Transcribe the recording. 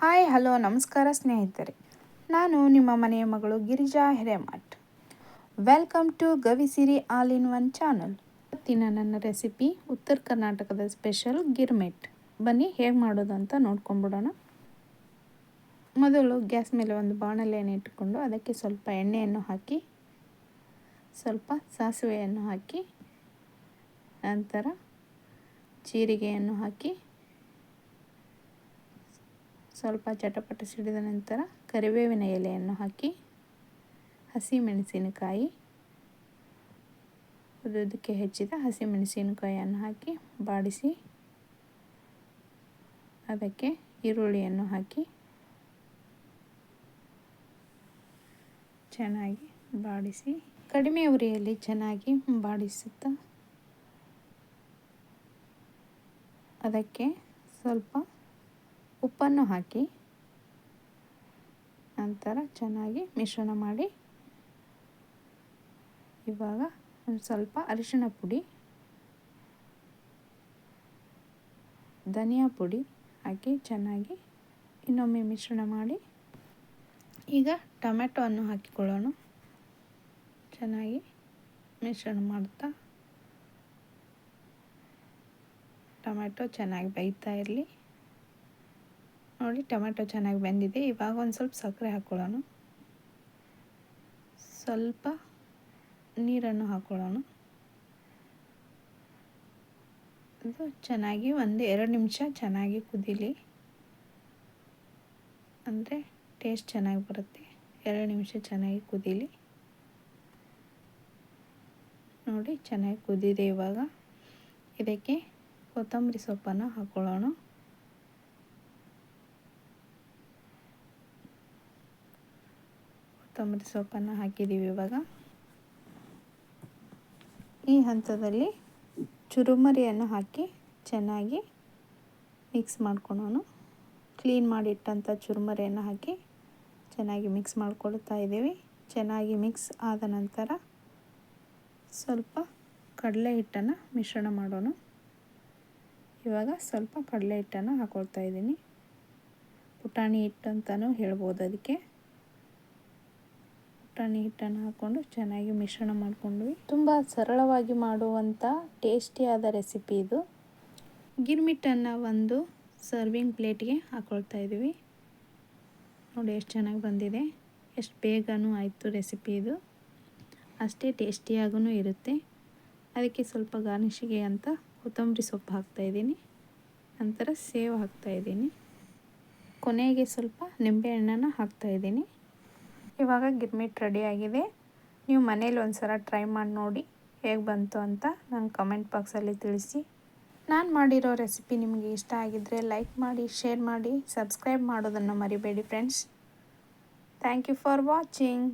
Hi, hello, ನಮಸ್ಕಾರ ಸ್ನೇಹಿತರೆ. ನಾನು ನಿಮ್ಮ ಮನೆಯ ಮಗಳು Girija Hiremath. Welcome to Gavisiri all in one channel ಇವತ್ತಿನ ನನ್ನ ರೆಸಿಪಿ ಉತ್ತರ ಕರ್ನಾಟಕದ ಸ್ಪೆಷಲ್ ಗಿರ್ಮಿಟ್. ಬನ್ನಿ, ಹೇಗೆ ಮಾಡೋದು ಅಂತ ನೋಡ್ಕೊಂಬಿಡೋಣ. ಮೊದಲು ಗ್ಯಾಸ್ ಮೇಲೆ ಒಂದು ಬಾಣಲೆಯನ್ನು ಇಟ್ಟುಕೊಂಡು ಅದಕ್ಕೆ ಸ್ವಲ್ಪ ಎಣ್ಣೆಯನ್ನು ಹಾಕಿ, ಸ್ವಲ್ಪ ಸಾಸಿವೆಯನ್ನು ಹಾಕಿ, ನಂತರ ಜೀರಿಗೆಯನ್ನು ಹಾಕಿ ಸ್ವಲ್ಪ ಚಟಪಟ ಸಿಡಿದ ನಂತರ ಕರಿಬೇವಿನ ಎಲೆಯನ್ನು ಹಾಕಿ ಹಸಿಮೆಣಸಿನಕಾಯಿ, ಉದುದಕ್ಕೆ ಹೆಚ್ಚಿದ ಹಸಿಮೆಣಸಿನಕಾಯಿಯನ್ನು ಹಾಕಿ ಬಾಡಿಸಿ, ಅದಕ್ಕೆ ಈರುಳ್ಳಿಯನ್ನು ಹಾಕಿ ಚೆನ್ನಾಗಿ ಬಾಡಿಸಿ, ಕಡಿಮೆ ಉರಿಯಲ್ಲಿ ಚೆನ್ನಾಗಿ ಬಾಡಿಸುತ್ತಾ, ಅದಕ್ಕೆ ಸ್ವಲ್ಪ ಉಪ್ಪನ್ನು ಹಾಕಿ ನಂತರ ಚೆನ್ನಾಗಿ ಮಿಶ್ರಣ ಮಾಡಿ. ಇವಾಗ ಒಂದು ಸ್ವಲ್ಪ ಅರಿಶಿಣ ಪುಡಿ, ಧನಿಯಾ ಪುಡಿ ಹಾಕಿ ಚೆನ್ನಾಗಿ ಇನ್ನೊಮ್ಮೆ ಮಿಶ್ರಣ ಮಾಡಿ. ಈಗ ಟೊಮೆಟೊವನ್ನು ಹಾಕಿಕೊಳ್ಳೋಣ. ಚೆನ್ನಾಗಿ ಮಿಶ್ರಣ ಮಾಡ್ತಾ ಟೊಮೆಟೊ ಚೆನ್ನಾಗಿ ಬೇಯ್ತಾ ಇರಲಿ. ನೋಡಿ, ಟೊಮೆಟೊ ಚೆನ್ನಾಗಿ ಬೆಂದಿದೆ. ಇವಾಗ ಒಂದು ಸ್ವಲ್ಪ ಸಕ್ಕರೆ ಹಾಕ್ಕೊಳ್ಳೋಣ ಸ್ವಲ್ಪ ನೀರನ್ನು ಹಾಕ್ಕೊಳ್ಳೋಣ ಅದು ಚೆನ್ನಾಗಿ ಒಂದು ಎರಡು ನಿಮಿಷ ಚೆನ್ನಾಗಿ ಕುದೀಲಿ. ಅಂದರೆ ಟೇಸ್ಟ್ ಚೆನ್ನಾಗಿ ಬರುತ್ತೆ. ಎರಡು ನಿಮಿಷ ಚೆನ್ನಾಗಿ ಕುದೀಲಿ. ನೋಡಿ, ಚೆನ್ನಾಗಿ ಕುದಿದೆ ಇವಾಗ. ಇದಕ್ಕೆ ಕೊತ್ತಂಬರಿ ಸೊಪ್ಪನ್ನು ಹಾಕ್ಕೊಳ್ಳೋಣ ಕೊತ್ತಂಬರಿ ಸೊಪ್ಪನ್ನು ಹಾಕಿದ್ದೀವಿ ಇವಾಗ. ಈ ಹಂತದಲ್ಲಿ ಚುರುಮರಿಯನ್ನು ಹಾಕಿ ಚೆನ್ನಾಗಿ ಮಿಕ್ಸ್ ಮಾಡ್ಕೊಳ್ಳೋಣ ಕ್ಲೀನ್ ಮಾಡಿಟ್ಟಂಥ ಚುರುಮರಿಯನ್ನು ಹಾಕಿ ಚೆನ್ನಾಗಿ ಮಿಕ್ಸ್ ಮಾಡ್ಕೊಳ್ತಾ ಇದ್ದೀವಿ. ಚೆನ್ನಾಗಿ ಮಿಕ್ಸ್ ಆದ ನಂತರ ಸ್ವಲ್ಪ ಕಡಲೆ ಹಿಟ್ಟನ್ನು ಮಿಶ್ರಣ ಮಾಡೋಣ. ಇವಾಗ ಸ್ವಲ್ಪ ಕಡಲೆ ಹಿಟ್ಟನ್ನು ಹಾಕೊಳ್ತಾ ಇದ್ದೀನಿ. ಪುಟಾಣಿ ಹಿಟ್ಟು ಅಂತಲೂ ಹೇಳ್ಬೋದು ಅದಕ್ಕೆ. ಪುಟಾಣಿ ಹಿಟ್ಟನ್ನು ಹಾಕ್ಕೊಂಡು ಚೆನ್ನಾಗಿ ಮಿಶ್ರಣ ಮಾಡಿಕೊಂಡ್ವಿ. ತುಂಬ ಸರಳವಾಗಿ ಮಾಡುವಂಥ ಟೇಸ್ಟಿಯಾದ ರೆಸಿಪಿ ಇದು. ಗಿರ್ಮಿಟ್ಟನ್ನು ಒಂದು ಸರ್ವಿಂಗ್ ಪ್ಲೇಟ್ಗೆ ಹಾಕ್ಕೊಳ್ತಾ ಇದ್ದೀವಿ. ನೋಡಿ ಎಷ್ಟು ಚೆನ್ನಾಗಿ ಬಂದಿದೆ. ಎಷ್ಟು ಬೇಗನೂ ಆಯಿತು ರೆಸಿಪಿ ಇದು. ಅಷ್ಟೇ ಟೇಸ್ಟಿಯಾಗೂ ಇರುತ್ತೆ. ಅದಕ್ಕೆ ಸ್ವಲ್ಪ ಗಾರ್ನಿಷಿಗೆ ಅಂತ ಕೊತ್ತಂಬರಿ ಸೊಪ್ಪು ಹಾಕ್ತಾಯಿದ್ದೀನಿ ನಂತರ ಸೇವ್ ಹಾಕ್ತಾಯಿದ್ದೀನಿ ಕೊನೆಗೆ ಸ್ವಲ್ಪ ನಿಂಬೆಹಣ್ಣನ್ನು ಹಾಕ್ತಾಯಿದ್ದೀನಿ ಇವಾಗ ಗಿರ್ಮಿಟ್ ಆಗಿದೆ. ನೀವು ಮನೇಲಿ ಒಂದು ಸಲ ಟ್ರೈ ಮಾಡಿ ನೋಡಿ ಹೇಗೆ ಬಂತು ಅಂತ ನಂಗೆ ಕಮೆಂಟ್ ಬಾಕ್ಸಲ್ಲಿ ತಿಳಿಸಿ. ನಾನು ಮಾಡಿರೋ ರೆಸಿಪಿ ನಿಮಗೆ ಇಷ್ಟ ಆಗಿದ್ದರೆ ಲೈಕ್ ಮಾಡಿ ಶೇರ್ ಮಾಡಿ ಸಬ್ಸ್ಕ್ರೈಬ್ ಮಾಡೋದನ್ನು ಮರಿಬೇಡಿ friends thank you for watching